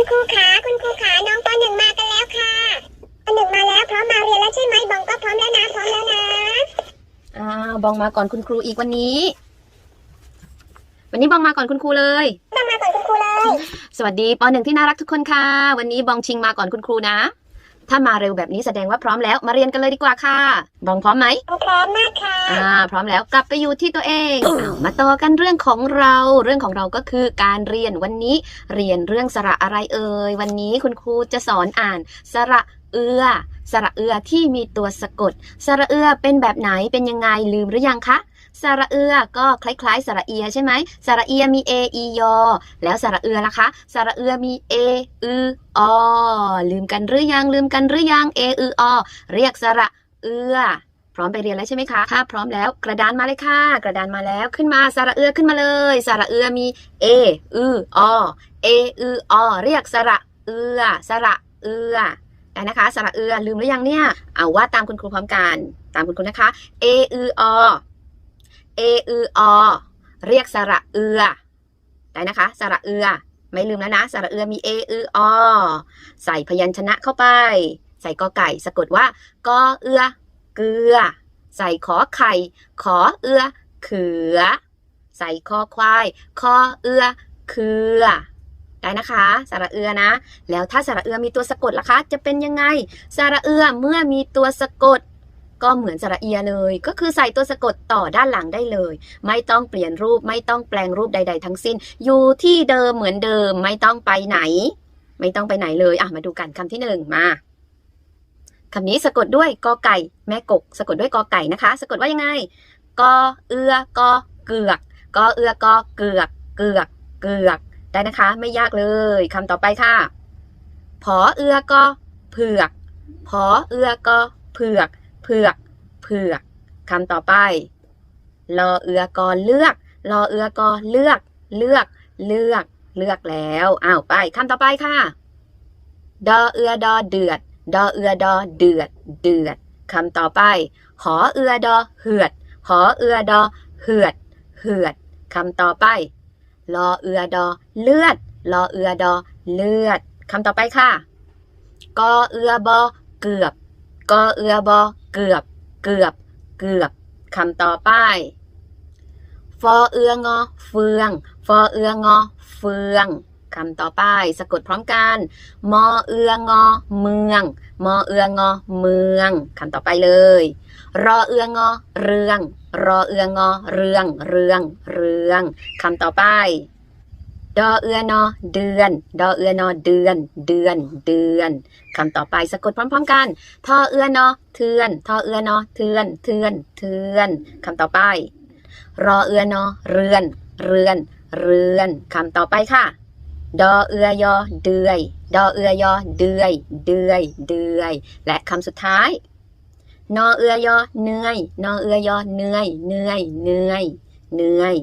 คุณครูขาคุณครูขาน้องปหนึ่งมากันแล้วค่ะปหนึ่งมาแล้วพร้อมมาเรียนแล้วใช่ไหมบองก็พร้อมแล้วนะพร้อมแล้วนะอ่าบองมาก่อนคุณครูอีกวันนี้ วันนี้บองมาก่อนคุณครูเลยต้องมาก่อนคุณครูเลย สวัสดีปหนึ่งที่น่ารักทุกคนค่ะ วันนี้บองชิงมาก่อนคุณครูนะ ถ้ามาเร็วแบบนี้แสดงว่าพร้อมแล้วมาเรียนกันเลยดีกว่าค่ะ บองพร้อมไหมพร้อมมากค่ะอ่าพร้อมแล้วกลับไปอยู่ที่ตัวเองอ้าวมาต่อกันเรื่องของเราเรื่องของเราก็คือการเรียนวันนี้ เรียนเรื่องสระอะไรเอ่ยวันนี้คุณครูจะสอนอ่านสระเอือสระเอือที่มีตัวสะกด สระเอือเป็นแบบไหนเป็นยังไงลืมหรือยังคะ สระเอือก็คล้ายๆ สระเอียใช่ไหมสระเอียมี a e ยอ แล้วสระเอือล่ะคะ สระเอือมี a อืออลืมกันหรือยังลืมกันหรือยัง a อืออเรียกสระเอือพร้อมไปเรียนแล้วใช่ไหมคะ ถ้าพร้อมแล้วกระดานมาเลยค่ะ กระดานมาแล้วขึ้นมาสระเอือขึ้นมาเลย สระเอือมี a อืออ a อืออเรียกสระเอือสระเอือได้นะคะ สระเอือลืมหรือยังเนี่ย เอาว่าตามคุณครูพร้อมกัน ตามคุณครูนะคะ a อืออ a อืออ เรียกสระเอือได้นะคะ สระเอือ ไม่ลืมแล้วนะ สระเอือมี a อืออ ใส่พยัญชนะเข้าไป ใส่กอไก่ สะกดว่ากอเอือ เกลือ ใส่ขอไข่ ขอเอือ เขือ ใส่คอควาย คอเอือ เขือได้นะคะ สระเอือนะ แล้วถ้าสระเอือมีตัวสะกดล่ะคะ จะเป็นยังไง สระเอือเมื่อมีตัวสะกด ก็เหมือนสระเอียเลย ก็คือใส่ตัวสะกดต่อด้านหลังได้เลย ไม่ต้องเปลี่ยนรูปไม่ต้องแปลงรูปใด ๆ ทั้งสิ้น อยู่ที่เดิมเหมือนเดิมไม่ต้องไปไหน ไม่ต้องไปไหนเลยอะมาดูกันคำที่หนึ่งมาคำนี้สะกดด้วยกอไก่ แม่กก สะกดด้วยกอไก่นะคะ สะกดว่ายังไงกอเอือกอเกือกกอเอือกอเกือก เกือก เกือก ได้นะคะ ไม่ยากเลยคำต่อไปค่ะ ผอเอือกอเผือก ผอเอือกอเผือก ผือกเผือกคำต่อไปรอเอือกอเลือกรอเอือกอเลือก เลือก เลือก เลือกแล้วอ้าวไปคำต่อไปค่ะ ดอเอือดอเดือด ดอเอือดอเดือด เดือดคำต่อไปหอเอือดอเหือดหอเอือดอเหือด เหือดคำต่อไปลอเอือดอเลือดลอเอือดอเลือดคำต่อไปค่ะกอเอือบอเกือบกอเอือบอ เกือบ เกือบ เกือบคำต่อไปฟอเอืองอเฟือง ฟอเอืองอเฟืองคำต่อไป สะกดพร้อมกัน มอเอืองอเมือง มอเอืองอเมืองคำต่อไปเลย รอเอืองอเรือง รอเอืองอเรือง เรือง เรืองคำต่อไป ดอเอือนอเดือน ดอเอือนอเดือน เดือน เดือนคำต่อไปสะกดพร้อม ๆ กันทอเอือนอเทือนทอเอือนอเทือนเทือนเทือนคำต่อไป รอเอือนอเรือน เรือน เรือนคำต่อไปค่ะ ดอเอือยอเดือย ดอเอือยอเดือย เดือย เดือย และคำสุดท้าย นอเอือยอเหนื่อย นอเอือยอเหนื่อยเหนื่อยเหนื่อยเหนื่อย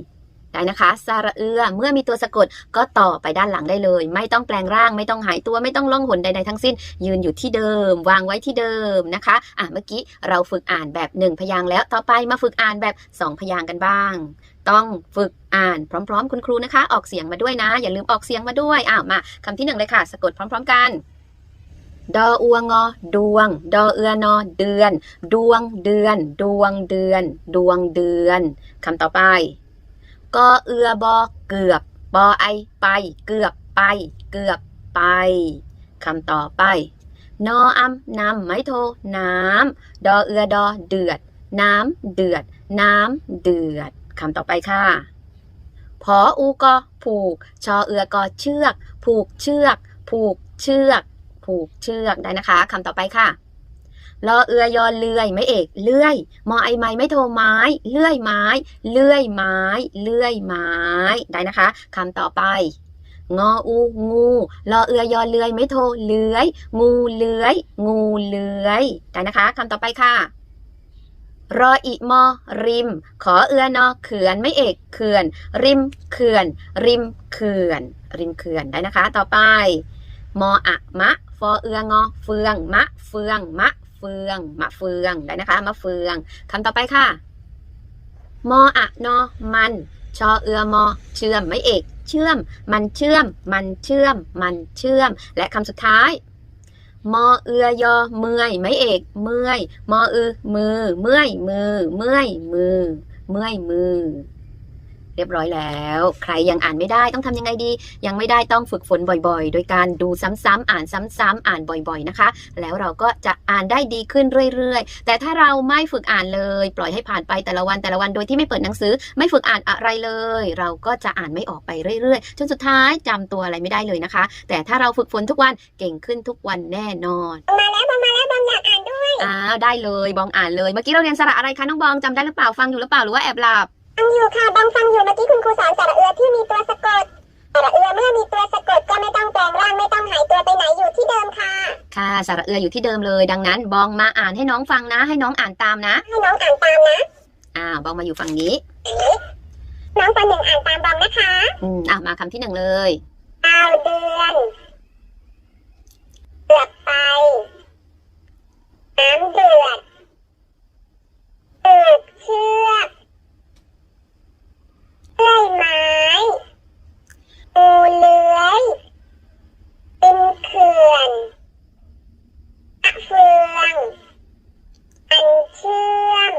ได้นะคะสระเอือเมื่อมีตัวสะกดก็ต่อไปด้านหลังได้เลย ไม่ต้องแปลงร่างไม่ต้องหายตัวไม่ต้องล่องหนใดๆทั้งสิ้น ยืนอยู่ที่เดิม วางไว้ที่เดิมนะคะอะเมื่อกี้เราฝึกอ่านแบบหนึ่งพยางแล้วต่อไปมาฝึกอ่านแบบสองพยางกันบ้าง ต้องฝึกอ่านพร้อม ๆ คุณครูนะคะ ออกเสียงมาด้วยนะ อย่าลืมออกเสียงมาด้วยอ้าวมาคำที่หนึ่งเลยค่ะ สะกดพร้อม ๆ กันดออวงอดวง ดอเอือนอเดือน ดวงเดือน ดวงเดือน ดวงเดือนคำต่อไป อเอือบอเกือบปอไอไป เกือบไป เกือบไปคำต่อไป นออำนำไม้โท น้ำ ดอเอือดอเดือด น้ำเดือด น้ำเดือดคำต่อไปค่ะพออูกอผูก ชอเอือกอเชือก ผูกเชือก ผูกเชือก ผูกเชือกได้นะคะคำต่อไปค่ะ รอเอือยอเลื่อยไม่เอกเลื่อย มอไอไม้ไม่โทไม้ เลื่อยไม้ เลื่อยไม้ เลื่อยไม้ ได้นะคะคำต่อไป งออูงูรอเอือยอเลื่อยไม่โทเลื้อย งูเลื้อย งูเลื้อย ได้นะคะคำต่อไปค่ะ รออีมอริม ขอเอือนอเขื่อนไม่เอกเขื่อน ริมเขื่อน ริมเขื่อน ริมเขื่อนได้นะคะ ต่อไปมออะมะฟอเอืองอเฟือง มะเฟือง มะ เฟืองมะเฟืองได้นะคะมะเฟืองคำต่อไปค่ะ มออะนอมันชอเอือมอเชื่อมไม่เอก เชื่อม มันเชื่อม มันเชื่อม มันเชื่อม และคำสุดท้าย มอเอือยอเมื่อยไม่เอกเมื่อย มออือมือ เมื่อยมือ เมื่อยมือ เมื่อยมือ เรียบร้อยแล้ว ใครยังอ่านไม่ได้ต้องทำยังไงดี ยังไม่ได้ต้องฝึกฝนบ่อยๆ โดยการดูซ้ำๆอ่านซ้ำๆอ่านบ่อยๆนะคะ แล้วเราก็จะอ่านได้ดีขึ้นเรื่อยๆ แต่ถ้าเราไม่ฝึกอ่านเลย ปล่อยให้ผ่านไปแต่ละวันแต่ละวันโดยที่ไม่เปิดหนังสือ ไม่ฝึกอ่านอะไรเลย เราก็จะอ่านไม่ออกไปเรื่อยๆจนสุดท้ายจำตัวอะไรไม่ได้เลยนะคะ แต่ถ้าเราฝึกฝนทุกวันเก่งขึ้นทุกวันแน่นอนมาแล้วบองมาแล้วบองอยากอ่านด้วยอ้าวได้เลยบองอ่านเลยเมื่อกี้เราเรียนสระอะไรคะน้องบองจำได้หรือเปล่าฟังอยู่หรือเปล่าหรือว่าแอบหลับ ฟังอยู่ค่ะบองฟังอยู่เมื่อกี้คุณครูสอนสระเอือที่มีตัวสะกดสระเอือเมื่อมีตัวสะกดก็ไม่ต้องแปลงร่างไม่ต้องหายตัวไปไหนอยู่ที่เดิมค่ะ ค่ะสระเอืออยู่ที่เดิมเลย ดังนั้นบองมาอ่านให้น้องฟังนะ ให้น้องอ่านตามนะ ให้น้องอ่านตามนะอ้าวบองมาอยู่ฝั่งนี้ น้องปหนึ่งอ่านตามบองนะคะอืมอะมาคำที่หนึ่งเลย ดาวเดือนเกือบไปน้ำเดือดอืดเชือกเลื่อยไม้ปูเลื้อยติมเขื่อนอะเฟือง อันเชื่อม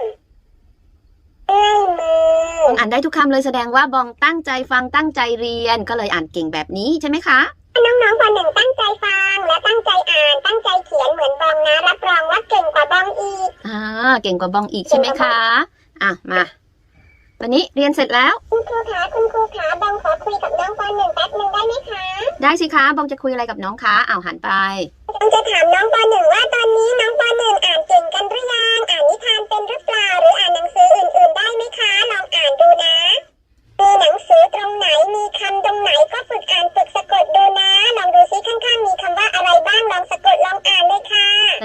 เลื่อยมือ บองอ่านได้ทุกคำ เลยแสดงว่าบองตั้งใจฟังตั้งใจเรียนก็เลยอ่านเก่งแบบนี้ใช่ไหมคะน้องๆปหนึ่งตั้งใจฟังและตั้งใจอ่านตั้งใจเขียนเหมือนบองนะรับรองว่าเก่งกว่าบองอีกอ่าเก่งกว่าบองอีกใช่ไหมคะอะมาวันนี้เรียนเสร็จแล้ว คุณครูขาคุณครูขาบองขอคุยกับน้องปหนึ่งแป๊บหนึ่งได้ไหมคะ ได้สิคะบองจะคุยอะไรกับน้องคะอ้าวหันไปบองจะถามน้องปหนึ่งว่าตอนนี้น้องปหนึ่งอ่าน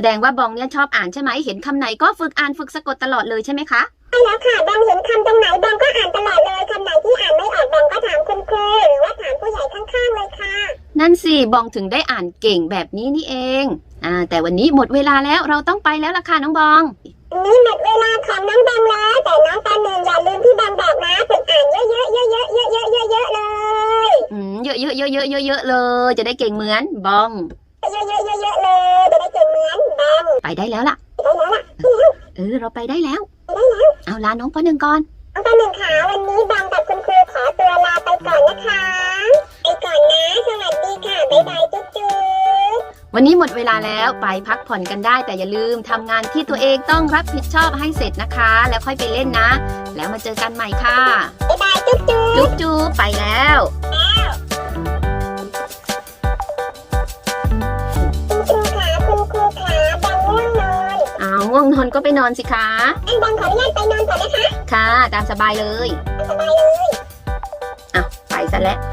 ดงว่าบองเนี่ยชอบอ่านใช่ไหมเห็นคำไหนก็ฝึกอ่านฝึกสะกดตลอดเลยใช่ไหมคะใช่แล้วค่ะบองเห็นคำตรงไหนบองก็อ่านตลอดเลยคำไหนที่อ่านไม่ออกบองก็ถามคุณครูหรือว่าถามผู้ใหญ่ข้างๆเลยค่ะ นั่นสิบองถึงได้อ่านเก่งแบบนี้นี่เองอ่าแต่วันนี้หมดเวลาแล้วเราต้องไปแล้วล่ะค่ะน้องบองวันนี้หมดเวลาของน้องบองแล้วแต่น้องปาหนึ่งอย่าลืมที่บองบอกนะฝึกอ่านเยอะๆเยอะๆเยอะๆเยอะๆเยอะๆเลยอืมเยอะเยอะเยอะเยอะเยอะเยอะเลย จะได้เก่งเหมือนบอง ได้เก่งเหมือนบองไปได้แล้วล่ะได้แล้วล่ะ เออ เราไปได้แล้วได้แล้ว เอาลาน้องปหนึ่งก่อนน้องปาหนึ่งขาวันนี้บองกับคุณครูขอตัวลาไปก่อนนะคะ ไปก่อนนะ สวัสดีค่ะ บ๊ายบายจุ๊บจุ๊บวันนี้หมดเวลาแล้วไปพักผ่อนกันได้แต่อย่าลืมทำงานที่ตัวเองต้องรับผิดชอบให้เสร็จนะคะ แล้วค่อยไปเล่นนะ แล้วมาเจอกันใหม่ค่ะ บ๊ายบายจุ๊บจุ๊บจุ๊บจุ๊บไปแล้ว นอนก็ไปนอนสิคะอันบองขออนุญาตไปนอนก่อนนะคะ ค่ะ ตามสบายเลย สบายเลยอะไปซะแล้วบาย